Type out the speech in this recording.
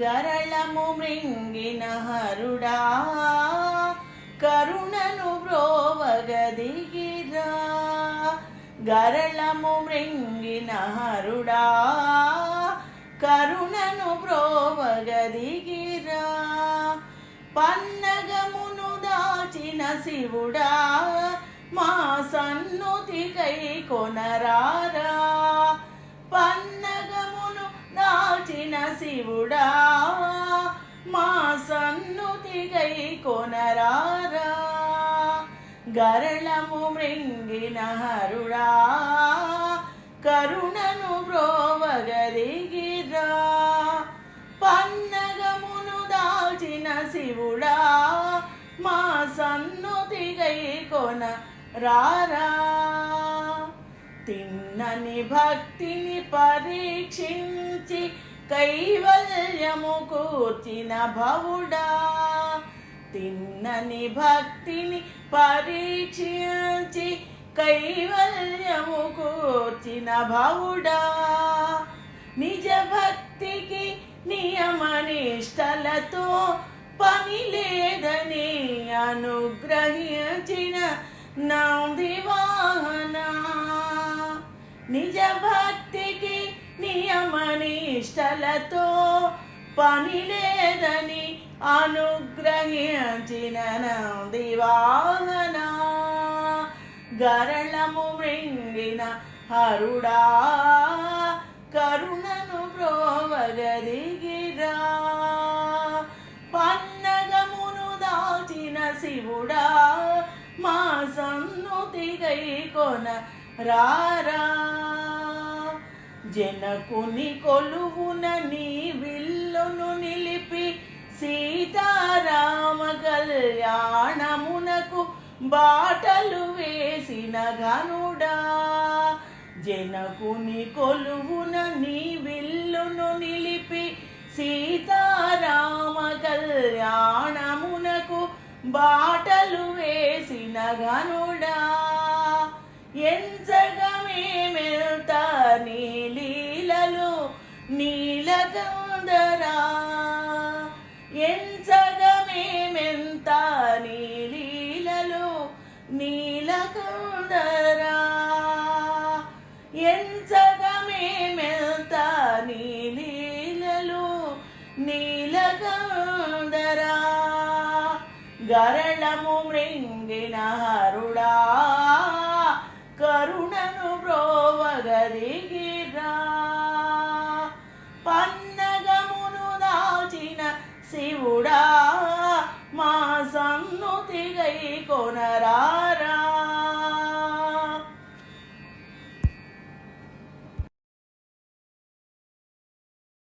గరళము మృంగిన హరుడా కరుణను బ్రోవగదిగిరా గరళము మృంగిన హరుడా కరుణను బ్రోవగదిగిరా పన్నగమును దాచిన శివుడా మా సన్నుతికై కొనరారా. పన్నగమును దాచిన శివుడా సన్నుతికై కొనరారా గరళము మృంగిన హరుడా కరుణను బ్రోవగదిగిరా పన్నగమును దాల్చిన శివుడా మా సన్నుతిగై కొన రారా తిన్నని భక్తిని పరీక్షించి కైవల్యము కూర్చిన భవుడా నని భక్తిని పరీక్షించి కైవల్యము కూర్చిన భావుడా నిజ భక్తికి నియమనిష్టలతో పని లేదని అనుగ్రహించిన నంది వాహన. నిజ భక్తికి నియమనిష్టలతో పని లేదని అనుగ్రహించిన దివాహన గరళము మృంగిన హరుడా కరుణను ప్రోవగదిగిరా పన్నగమును దాచిన శివుడా మా సన్నుతిగై కొన రారా జనకుని కొలువున బాటలు వేసిన గనుడా జనకుని కొలువున నీ విల్లును నిలిపి సీతారామ కళ్యాణమునకు బాటలు వేసిన గనుడా ఎంచగమేమెల్త నీ లీలలు నీలకందరా నీలకందరా ఎంచగమేమెంత నీ లీలలు నీలకందరా. గరళము మృంగిన హరుడా కరుణను బ్రోవగదిగిరా పన్నగమును దాచిన శివుడా మా సన్నుతిగై కొనరా.